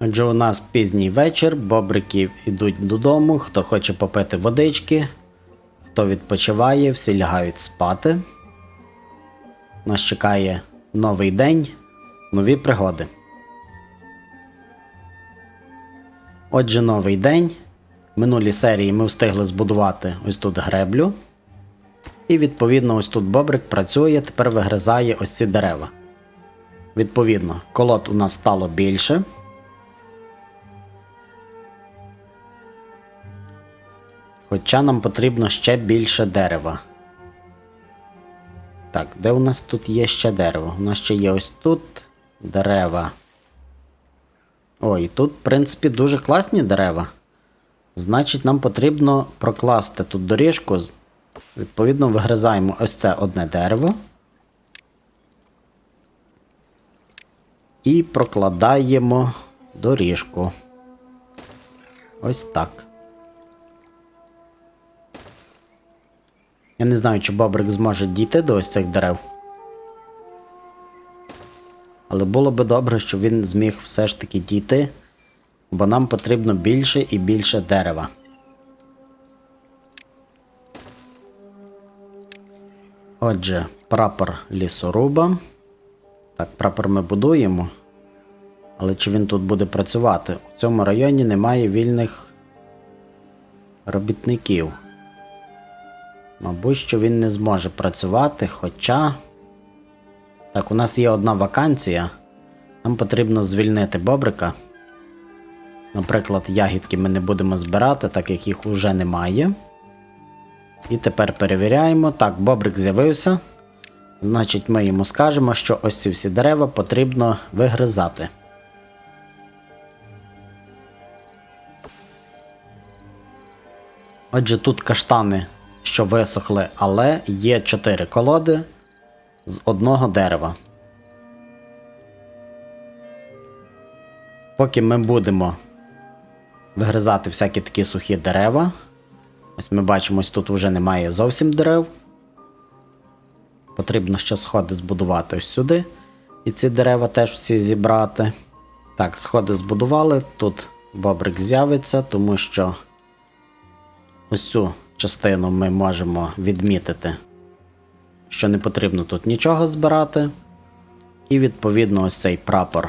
Отже, у нас пізній вечір, бобрики йдуть додому, хто хоче попити водички, хто відпочиває, всі лягають спати. Нас чекає новий день, нові пригоди. Отже, новий день. В минулій серії ми встигли збудувати ось тут греблю. І відповідно ось тут бобрик працює, тепер вигризає ось ці дерева. Відповідно, колод у нас стало більше. Хоча нам потрібно ще більше дерева. Так, де у нас тут є ще дерево? У нас ще є ось тут дерева. Ой, тут, в принципі, дуже класні дерева. Значить, нам потрібно прокласти тут доріжку. Відповідно, вигризаємо ось це одне дерево. І прокладаємо доріжку. Ось так. Я не знаю, чи бобрик зможе дійти до ось цих дерев. Але було би добре, щоб він зміг все ж таки дійти, бо нам потрібно більше і більше дерева. Отже, прапор лісоруба. Так, прапор ми будуємо. Але чи він тут буде працювати? У цьому районі немає вільних робітників. Мабуть, що він не зможе працювати, хоча. Так, у нас є одна вакансія. Нам потрібно звільнити бобрика. Наприклад, ягідки ми не будемо збирати, так як їх вже немає. І тепер перевіряємо. Так, бобрик з'явився. Значить, ми йому скажемо, що ось ці всі дерева потрібно вигризати. Отже, тут каштани, що висохли, але є 4 колоди з одного дерева. Поки ми будемо вигризати всякі такі сухі дерева. Ось ми бачимо, ось тут вже немає зовсім дерев. Потрібно ще сходи збудувати ось сюди. І ці дерева теж всі зібрати. Так, сходи збудували. Тут бобрик з'явиться, тому що ось цю частину ми можемо відмітити, що не потрібно тут нічого збирати. І відповідно ось цей прапор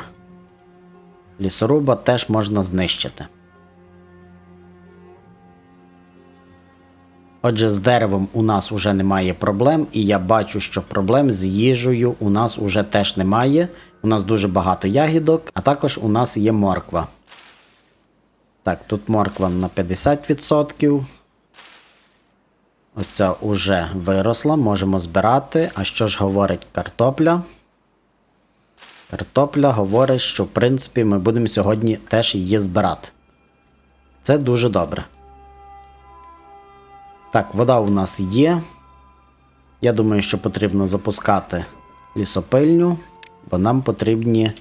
лісоруба теж можна знищити. Отже, з деревом у нас уже немає проблем, і я бачу, що проблем з їжею у нас уже теж немає. У нас дуже багато ягідок, а також у нас є морква. Так, тут морква на 50%. Ось ця уже виросла, можемо збирати. А що ж говорить картопля? Картопля говорить, що в принципі ми будемо сьогодні теж її збирати. Це дуже добре. Так, вода у нас є. Я думаю, що потрібно запускати лісопильню, бо нам потрібні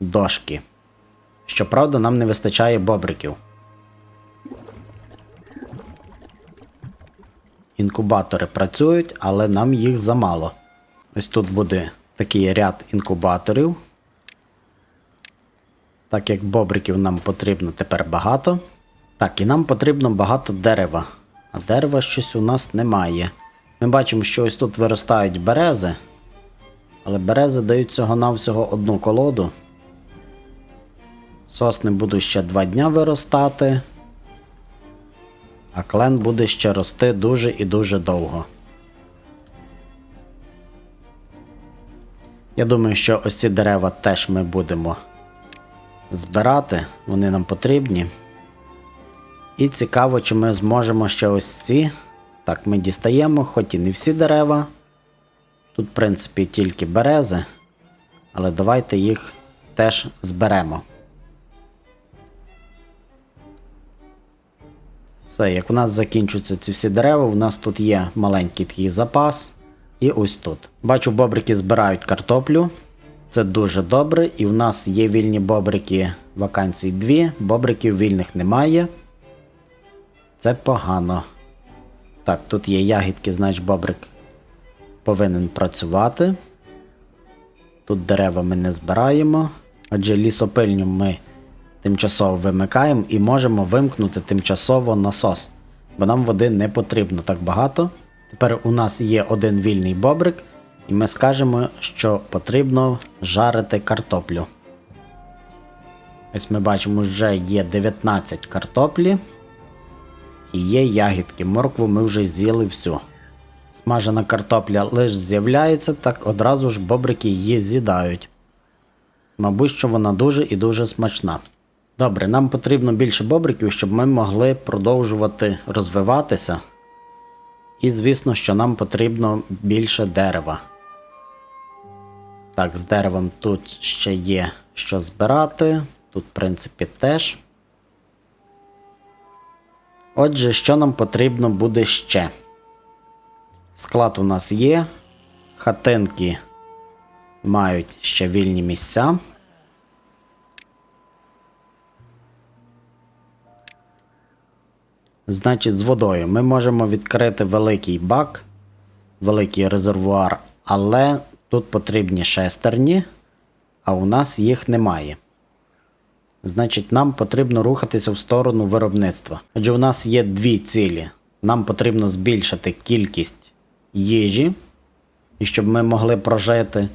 дошки. Щоправда, нам не вистачає бобриків. Інкубатори працюють, але нам їх замало. Ось тут буде такий ряд інкубаторів. Так як бобриків нам потрібно тепер багато. Так, і нам потрібно багато дерева. А дерева щось у нас немає. Ми бачимо, що ось тут виростають берези. Але берези дають всього-навсього одну колоду. Сосни будуть ще два дня виростати. А клен буде ще рости дуже і дуже довго. Я думаю, що ось ці дерева теж ми будемо збирати, вони нам потрібні. І цікаво, чи ми зможемо ще ось ці. Так, ми дістаємо, хоч і не всі дерева. Тут, в принципі, тільки берези. Але давайте їх теж зберемо. Все, як у нас закінчуються ці всі дерева, у нас тут є маленький такий запас. І ось тут. Бачу, бобрики збирають картоплю. Це дуже добре. І в нас є вільні бобрики вакансій дві. Бобриків вільних немає. Це погано. Так, тут є ягідки, значить бобрик повинен працювати. Тут дерева ми не збираємо. Отже, лісопильню ми тимчасово вимикаємо і можемо вимкнути тимчасово насос, бо нам води не потрібно так багато. Тепер у нас є один вільний бобрик, і ми скажемо, що потрібно жарити картоплю. Ось ми бачимо, вже є 19 картоплі. І є ягідки. Моркву ми вже з'їли всю. Смажена картопля лише з'являється, так одразу ж бобрики її з'їдають. Мабуть, що вона дуже і дуже смачна. Добре, нам потрібно більше бобриків, щоб ми могли продовжувати розвиватися. І звісно, що нам потрібно більше дерева. Так, з деревом тут ще є що збирати. Тут, в принципі, теж. Отже, що нам потрібно буде ще? Склад у нас є. Хатинки мають ще вільні місця. Значить, з водою ми можемо відкрити великий бак, великий резервуар, але тут потрібні шестерні, а у нас їх немає. Значить, нам потрібно рухатися в сторону виробництва. Адже у нас є дві цілі. Нам потрібно збільшити кількість їжі, і щоб ми могли прожити,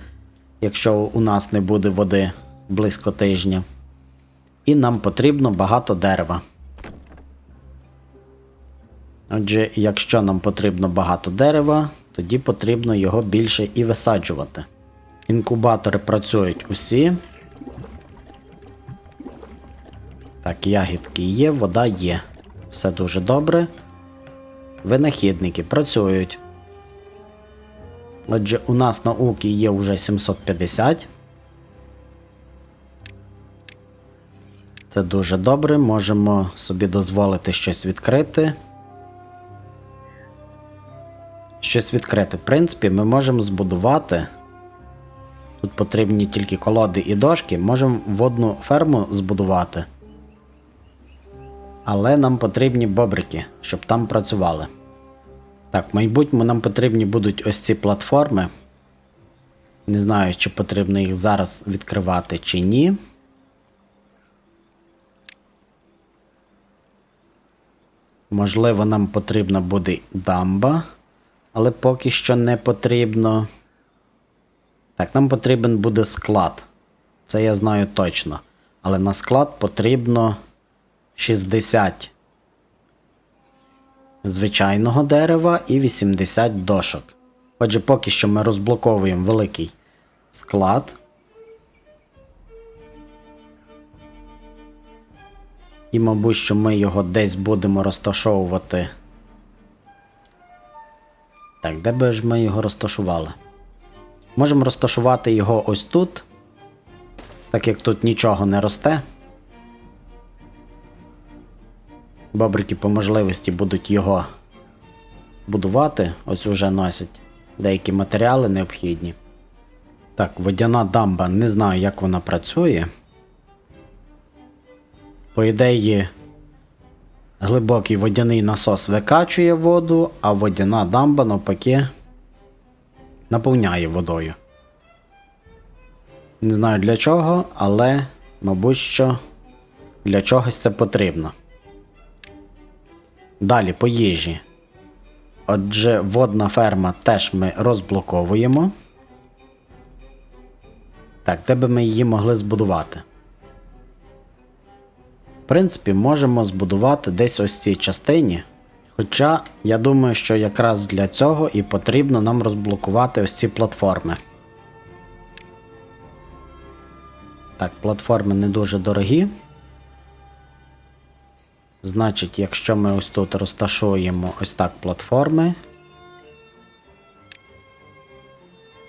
якщо у нас не буде води близько тижня. І нам потрібно багато дерева. Отже, якщо нам потрібно багато дерева, тоді потрібно його більше і висаджувати. Інкубатори працюють усі. Так, ягідки є, вода є. Все дуже добре. Винахідники працюють. Отже, у нас науки є вже 750. Це дуже добре. Можемо собі дозволити щось відкрити. Щось відкрити. В принципі, ми можемо збудувати. Тут потрібні тільки колоди і дошки. Можемо водну ферму збудувати. Але нам потрібні бобрики, щоб там працювали. Так, в майбутньому нам потрібні будуть ось ці платформи. Не знаю, чи потрібно їх зараз відкривати чи ні. Можливо, нам потрібна буде дамба, але поки що не потрібно. Так, нам потрібен буде склад. Це я знаю точно. Але на склад потрібно 60 звичайного дерева і 80 дошок. Отже, поки що ми розблоковуємо великий склад. І, мабуть, що ми його десь будемо розташовувати. Так, де би ж ми його розташували? Можемо розташувати його ось тут, так як тут нічого не росте. Бобрики по можливості будуть його будувати. Ось уже носять деякі матеріали необхідні. Так, водяна дамба, не знаю, як вона працює. По ідеї, глибокий водяний насос викачує воду, а водяна дамба, навпаки, наповняє водою. Не знаю для чого, але, мабуть, що для чогось це потрібно. Далі по їжі. Отже, водна ферма теж ми розблоковуємо. Так, де би ми її могли збудувати? Принципі, можемо збудувати десь ось цій частині. Хоча, я думаю, що якраз для цього і потрібно нам розблокувати ось ці платформи. Так, платформи не дуже дорогі. Значить, якщо ми ось тут розташуємо ось так платформи.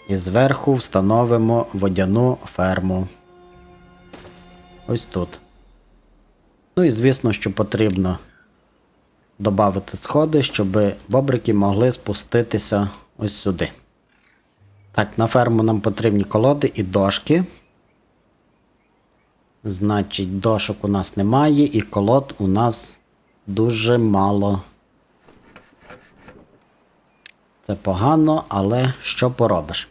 І зверху встановимо водяну ферму. Ось тут. Ну і звісно, що потрібно додати сходи, щоб бобрики могли спуститися ось сюди. Так, на ферму нам потрібні колоди і дошки. Значить, дошок у нас немає, і колод у нас дуже мало. Це погано, але що поробиш?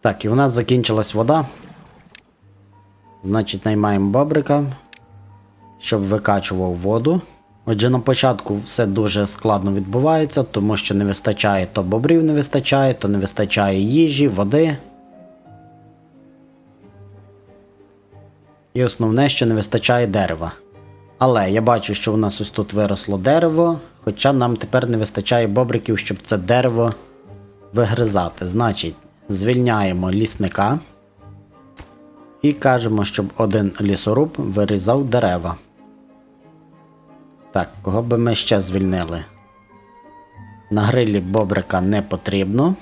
Так, і у нас закінчилась вода. Значить, наймаємо бобрика, щоб викачував воду. Отже, на початку все дуже складно відбувається, тому що не вистачає то бобрів не вистачає, то не вистачає їжі, води. І основне, що не вистачає дерева. Але я бачу, що у нас ось тут виросло дерево, хоча нам тепер не вистачає бобриків, щоб це дерево вигризати. Значить, звільняємо лісника і кажемо, щоб один лісоруб вирізав дерева. Так, кого би ми ще звільнили? На грилі бобрика не потрібно.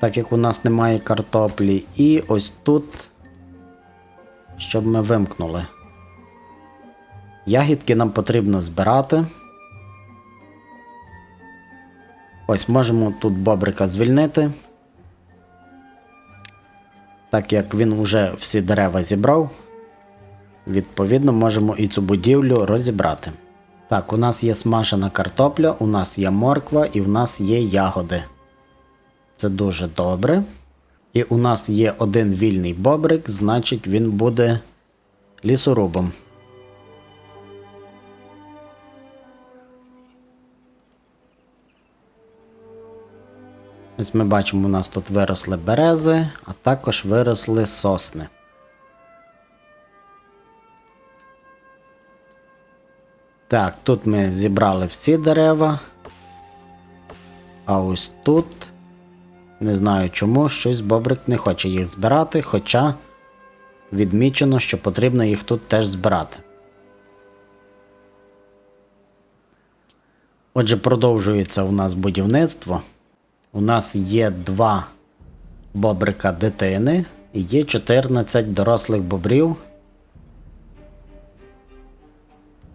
Так як у нас немає картоплі. І ось тут, щоб ми вимкнули. Ягідки нам потрібно збирати. Ось можемо тут бобрика звільнити. Так як він вже всі дерева зібрав, відповідно можемо і цю будівлю розібрати. Так, у нас є смажена картопля, у нас є морква і у нас є ягоди. Це дуже добре. І у нас є один вільний бобрик, значить він буде лісорубом. Ось ми бачимо, у нас тут виросли берези, а також виросли сосни. Так, тут ми зібрали всі дерева. А ось тут. Не знаю чому, щось Бобрик не хоче їх збирати, хоча відмічено, що потрібно їх тут теж збирати. Отже, продовжується у нас будівництво. У нас є два бобрика дитини і є 14 дорослих бобрів.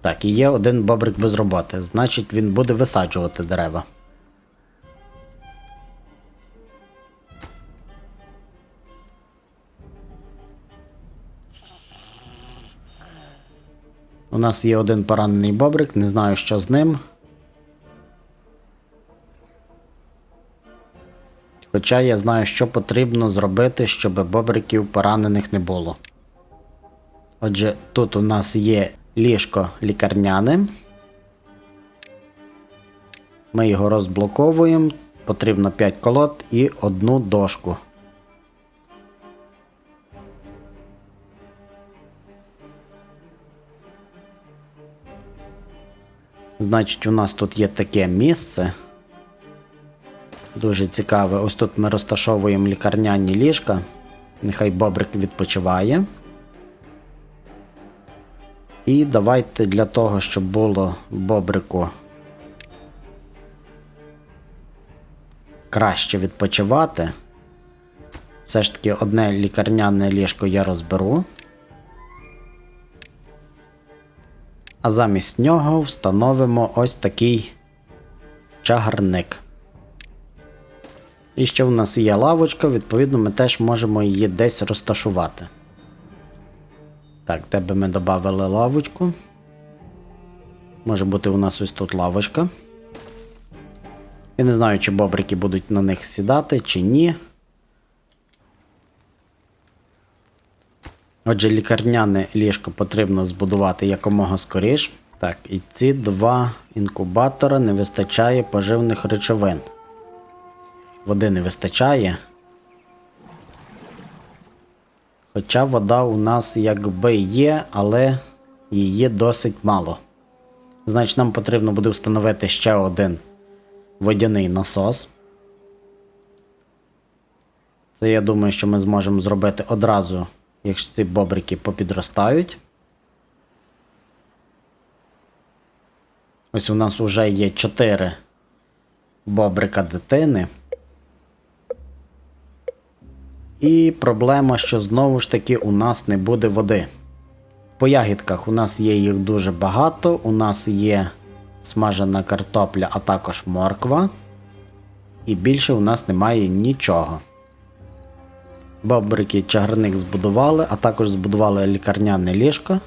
Так, і є один бобрик без роботи. Значить, він буде висаджувати дерева. У нас є один поранений бобрик, не знаю, що з ним. Хоча я знаю, що потрібно зробити, щоб бобриків поранених не було. Отже, тут у нас є ліжко лікарняне. Ми його розблоковуємо. Потрібно 5 колод і одну дошку. Значить, у нас тут є таке місце. Дуже цікаве. Ось тут ми розташовуємо лікарняні ліжка. Нехай бобрик відпочиває. І давайте для того, щоб було бобрику краще відпочивати. Все ж таки одне лікарняне ліжко я розберу. А замість нього встановимо ось такий чагарник. І ще в нас є лавочка, відповідно, ми теж можемо її десь розташувати. Так, де би ми додали лавочку? Може бути у нас ось тут лавочка. Я не знаю, чи бобрики будуть на них сідати, чи ні. Отже, лікарняне ліжко потрібно збудувати якомога скоріш. Так, і ці два інкубатора не вистачає поживних речовин. Води не вистачає. Хоча вода у нас якби є, але її досить мало. Значить, нам потрібно буде встановити ще один водяний насос. Це я думаю, що ми зможемо зробити одразу, якщо ці бобрики попідростають. Ось у нас вже є 4 бобрика дитини. І проблема, що знову ж таки у нас не буде води. По ягідках у нас є їх дуже багато. У нас є смажена картопля, а також морква. І більше у нас немає нічого. Бобрики чагарник збудували, а також збудували лікарняне ліжко.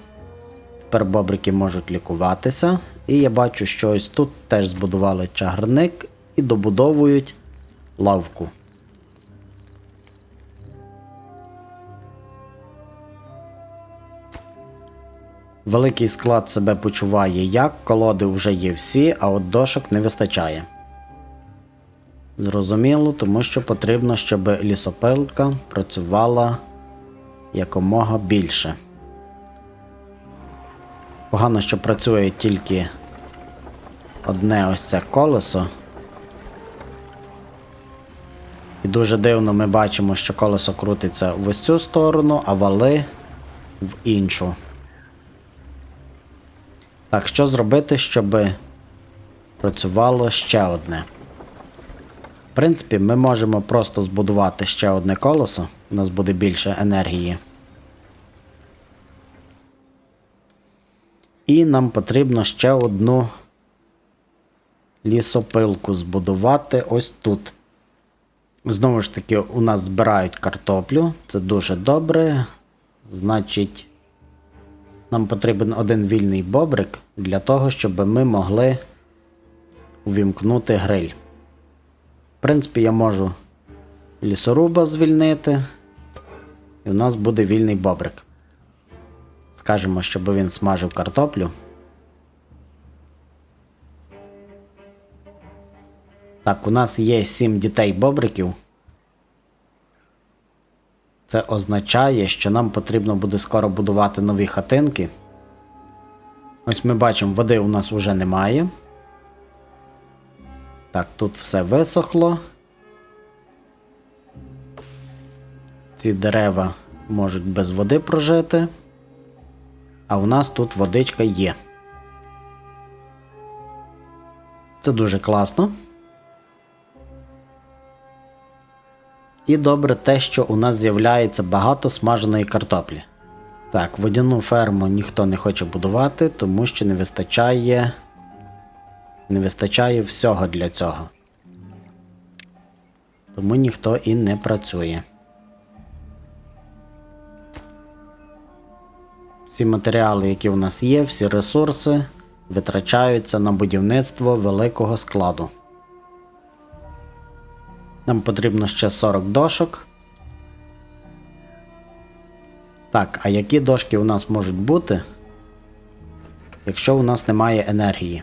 Тепер бобрики можуть лікуватися. І я бачу, що ось тут теж збудували чагарник і добудовують лавку. Великий склад себе почуває як, колоди вже є всі, а от дошок не вистачає. Зрозуміло, тому що потрібно, щоб лісопилка працювала якомога більше. Погано, що працює тільки одне ось це колесо. І дуже дивно ми бачимо, що колесо крутиться в ось цю сторону, а вали в іншу. Так, що зробити, щоб працювало ще одне? В принципі, ми можемо просто збудувати ще одне колесо, у нас буде більше енергії. І нам потрібно ще одну лісопилку збудувати ось тут. Знову ж таки, у нас збирають картоплю, це дуже добре. Значить, нам потрібен один вільний бобрик для того, щоб ми могли увімкнути гриль. В принципі, я можу лісоруба звільнити, і у нас буде вільний бобрик. Скажемо, щоб він смажив картоплю. Так, у нас є 7 дітей бобриків. Це означає, що нам потрібно буде скоро будувати нові хатинки. Ось ми бачимо, води у нас вже немає. Так, тут все висохло. Ці дерева можуть без води прожити. А у нас тут водичка є. Це дуже класно. І добре те, що у нас з'являється багато смаженої картоплі. Так, водяну ферму ніхто не хоче будувати, тому що не вистачає. Не вистачає всього для цього. Тому ніхто і не працює. Всі матеріали, які у нас є, всі ресурси витрачаються на будівництво великого складу. Нам потрібно ще 40 дошок. Так, а які дошки у нас можуть бути, якщо у нас немає енергії?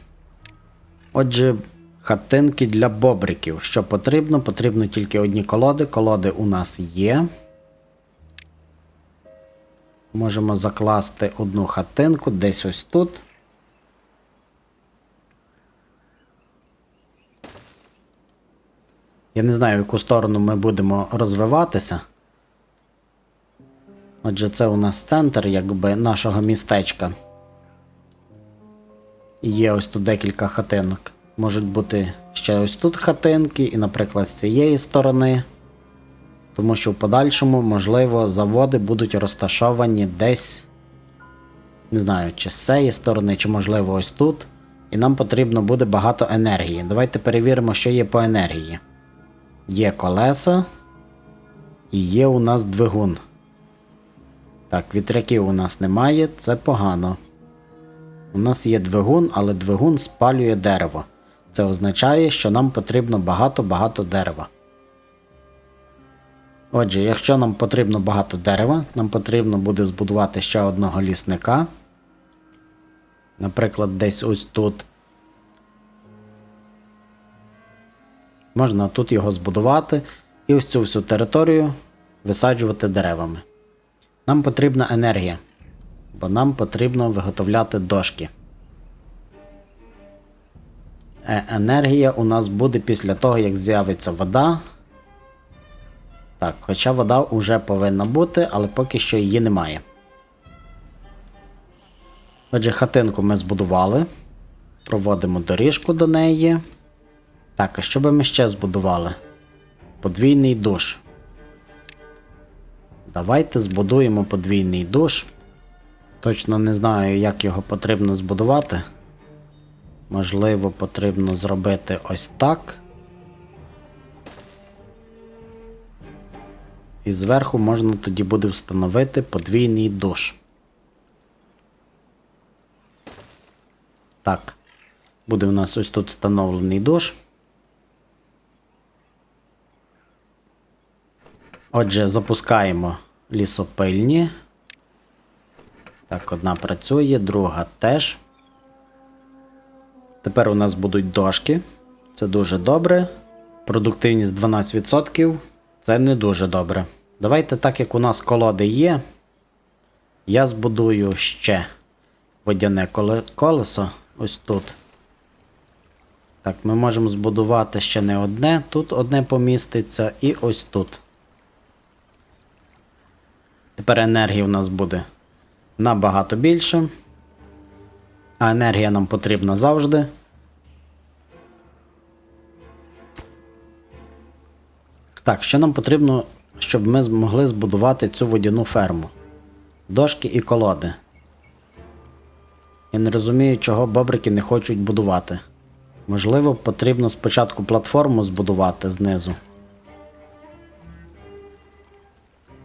Отже, хатинки для бобриків. Що потрібно? Потрібно тільки одні колоди. Колоди у нас є. Можемо закласти одну хатинку десь ось тут. Я не знаю, в яку сторону ми будемо розвиватися. Отже, це у нас центр якби нашого містечка. І Є ось тут декілька хатинок. Можуть бути ще ось тут хатинки, і, наприклад, з цієї сторони. Тому що в подальшому, можливо, заводи будуть розташовані десь. Не знаю, чи з цієї сторони, чи можливо ось тут. І нам потрібно буде багато енергії. Давайте перевіримо, що є по енергії. Є колеса. І є у нас двигун. Так, вітряків у нас немає, це погано. У нас є двигун, але двигун спалює дерево. Це означає, що нам потрібно багато-багато дерева. Отже, якщо нам потрібно багато дерева, нам потрібно буде збудувати ще одного лісника. Наприклад, десь ось тут. Можна тут його збудувати і ось цю всю територію висаджувати деревами. Нам потрібна енергія, бо нам потрібно виготовляти дошки. Е, енергія у нас буде після того, як з'явиться вода. Так, хоча вода вже повинна бути, але поки що її немає. Отже, хатинку ми збудували. Проводимо доріжку до неї. Так, а що би ми ще збудували? Подвійний душ. Давайте збудуємо подвійний душ. Точно не знаю, як його потрібно збудувати. Можливо, потрібно зробити ось так. І зверху можна тоді буде встановити подвійний душ. Так. Буде у нас ось тут встановлений душ. Отже, запускаємо лісопильні. Так, одна працює, друга теж. Тепер у нас будуть дошки. Це дуже добре. Продуктивність 12%. Це не дуже добре. Давайте, так як у нас колоди є, я збудую ще водяне колесо ось тут. Так, ми можемо збудувати ще не одне. Тут одне поміститься і ось тут. Тепер енергії у нас буде набагато більше. А енергія нам потрібна завжди. Так, що нам потрібно, щоб ми змогли збудувати цю водяну ферму? Дошки і колоди. Я не розумію, чого бобрики не хочуть будувати. Можливо, потрібно спочатку платформу збудувати знизу.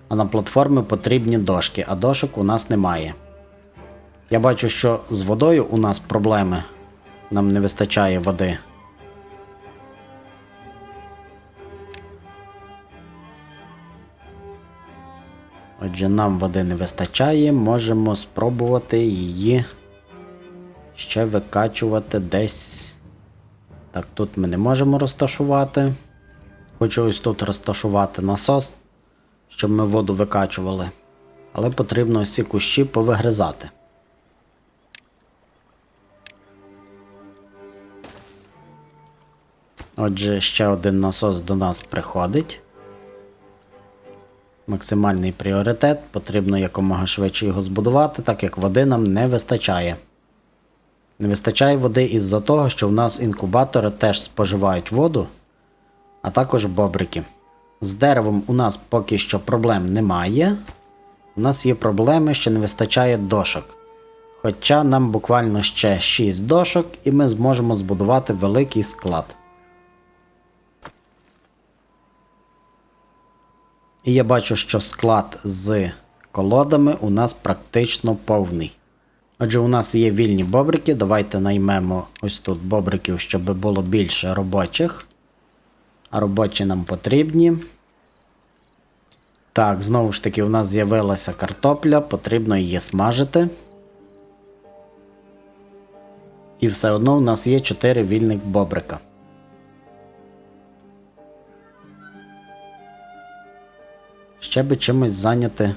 А на платформи потрібні дошки, а дошок у нас немає. Я бачу, що з водою у нас проблеми. Нам не вистачає води. Отже, нам води не вистачає, можемо спробувати її ще викачувати десь. Так, тут ми не можемо розташувати. Хочу ось тут розташувати насос, щоб ми воду викачували. Але потрібно ось ці кущі повигризати. Отже, ще один насос до нас приходить. Максимальний пріоритет, потрібно якомога швидше його збудувати, так як води нам не вистачає. Не вистачає води із-за того, що в нас інкубатори теж споживають воду, а також бобрики. З деревом у нас поки що проблем немає. У нас є проблеми, що не вистачає дошок. Хоча нам буквально ще 6 дошок, і ми зможемо збудувати великий склад. І я бачу, що склад з колодами у нас практично повний. Отже, у нас є вільні бобрики. Давайте наймемо ось тут бобриків, щоб було більше робочих. А робочі нам потрібні. Так, знову ж таки, у нас з'явилася картопля, потрібно її смажити. І все одно у нас є 4 вільних бобрика. Ще би чимось зайняти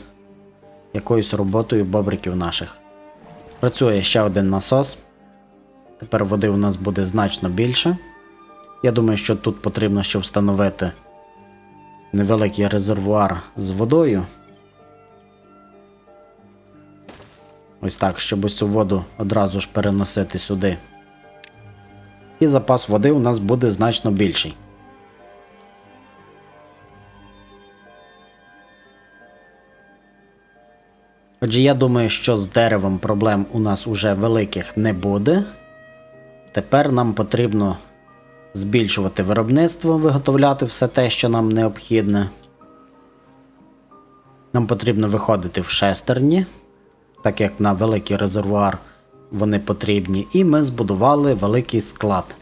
якоюсь роботою бобриків наших. Працює ще один насос. Тепер води у нас буде значно більше. Я думаю, що тут потрібно ще встановити невеликий резервуар з водою. Ось так, щоб ось цю воду одразу ж переносити сюди. І запас води у нас буде значно більший. Отже, я думаю, що з деревом проблем у нас уже великих не буде. Тепер нам потрібно збільшувати виробництво, виготовляти все те, що нам необхідне. Нам потрібно виходити в шестерні, так як на великий резервуар вони потрібні, і ми збудували великий склад.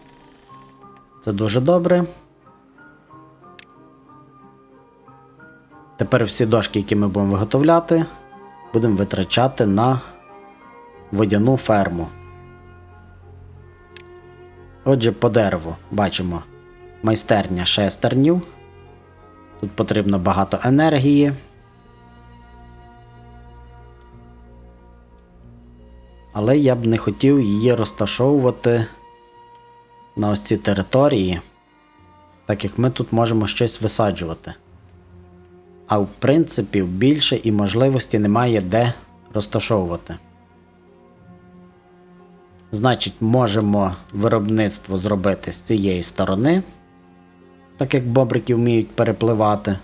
Це дуже добре. Тепер всі дошки, які ми будемо виготовляти, будемо витрачати на водяну ферму. Отже, по дереву бачимо майстерня шестернів. Тут потрібно багато енергії. Але я б не хотів її розташовувати на ось ці території, так як ми тут можемо щось висаджувати. А в принципі більше і можливості немає де розташовувати. Значить, можемо виробництво зробити з цієї сторони, так як бобрики вміють перепливати.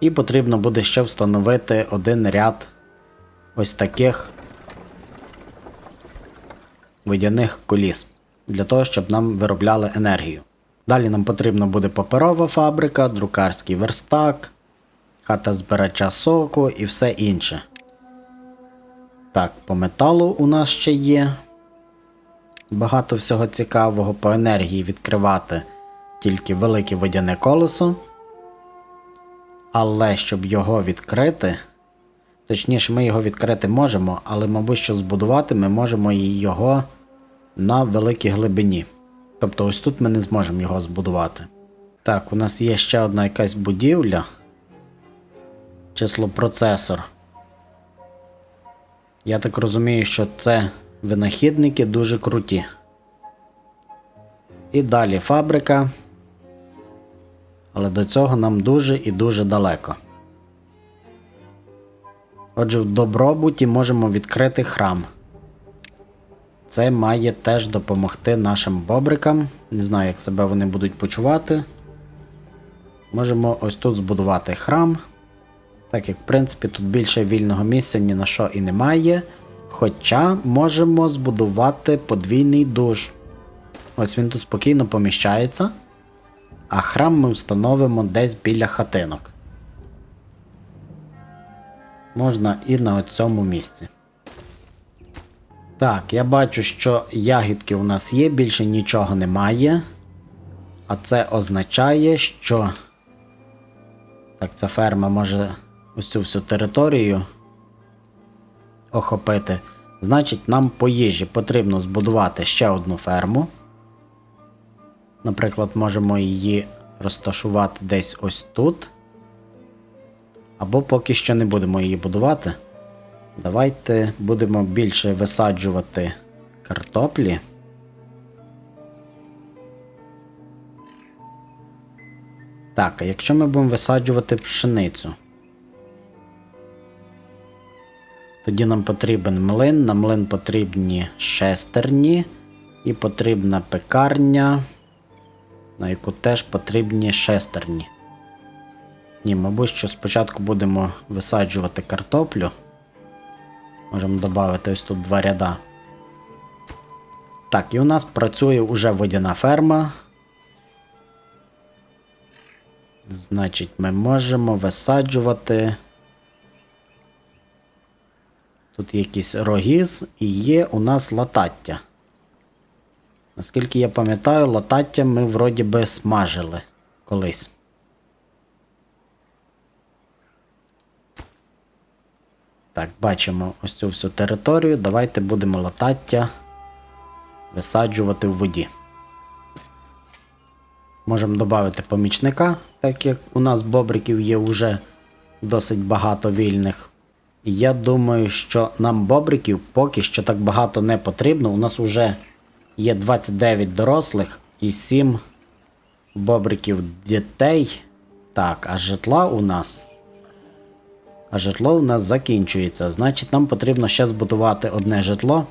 І потрібно буде ще встановити один ряд ось таких водяних коліс для того, щоб нам виробляли енергію. Далі нам потрібна буде паперова фабрика, друкарський верстак, хата збирача соку і все інше. Так, по металу у нас ще є. Багато всього цікавого по енергії відкривати тільки велике водяне колесо. Але щоб його відкрити, Точніше, ми його відкрити можемо, але, мабуть, що збудувати ми можемо його на великій глибині. Тобто ось тут ми не зможемо його збудувати. Так, у нас є ще одна якась будівля. Числопроцесор. Я так розумію, що це винахідники дуже круті. І далі фабрика. Але до цього нам дуже і дуже далеко. Отже, в добробуті можемо відкрити храм. Це має теж допомогти нашим бобрикам. Не знаю, як себе вони будуть почувати. Можемо ось тут збудувати храм. Так як, в принципі, тут більше вільного місця ні на що і немає. Хоча можемо збудувати подвійний душ. Ось він тут спокійно поміщається. А храм ми встановимо десь біля хатинок. Можна і на цьому місці. Так, я бачу, що ягідки у нас є, більше нічого немає. А це означає, що. Так, ця ферма може ось цю всю територію охопити. Значить, нам по їжі потрібно збудувати ще одну ферму. Наприклад, можемо її розташувати десь ось тут. Або поки що не будемо її будувати. Давайте будемо більше висаджувати картоплі. Так, а якщо ми будемо висаджувати пшеницю, тоді нам потрібен млин, на млин потрібні шестерні і потрібна пекарня, на яку теж потрібні шестерні. Ні, мабуть, що спочатку будемо висаджувати картоплю. Можемо додати ось тут два ряда. Так, і у нас працює уже водяна ферма. Значить, ми можемо висаджувати. Тут якийсь рогіз і є у нас латаття. Наскільки я пам'ятаю, латаття ми вроді би смажили колись. Так, бачимо ось цю всю територію. Давайте будемо латаття висаджувати в воді. Можемо додати помічника, так як у нас бобриків є вже досить багато вільних. Я думаю, що нам бобриків поки що так багато не потрібно. У нас вже є 29 дорослих і 7 бобриків дітей. Так, а житла у нас. А житло у нас закінчується. Значить, нам потрібно ще збудувати одне житло.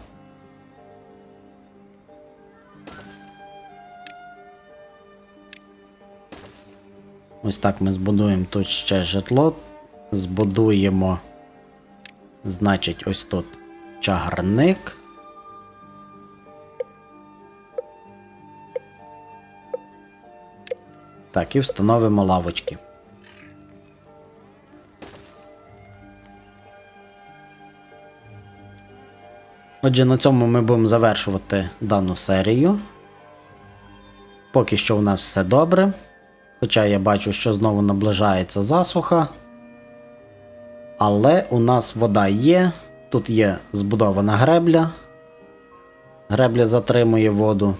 Ось так ми збудуємо тут ще житло. Збудуємо, значить, ось тут чагарник. Так, і встановимо лавочки. Отже, на цьому ми будемо завершувати дану серію. Поки що у нас все добре. Хоча я бачу, що знову наближається засуха. Але у нас вода є. Тут є збудована гребля. Гребля затримує воду.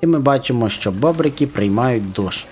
І ми бачимо, що бобрики приймають душ.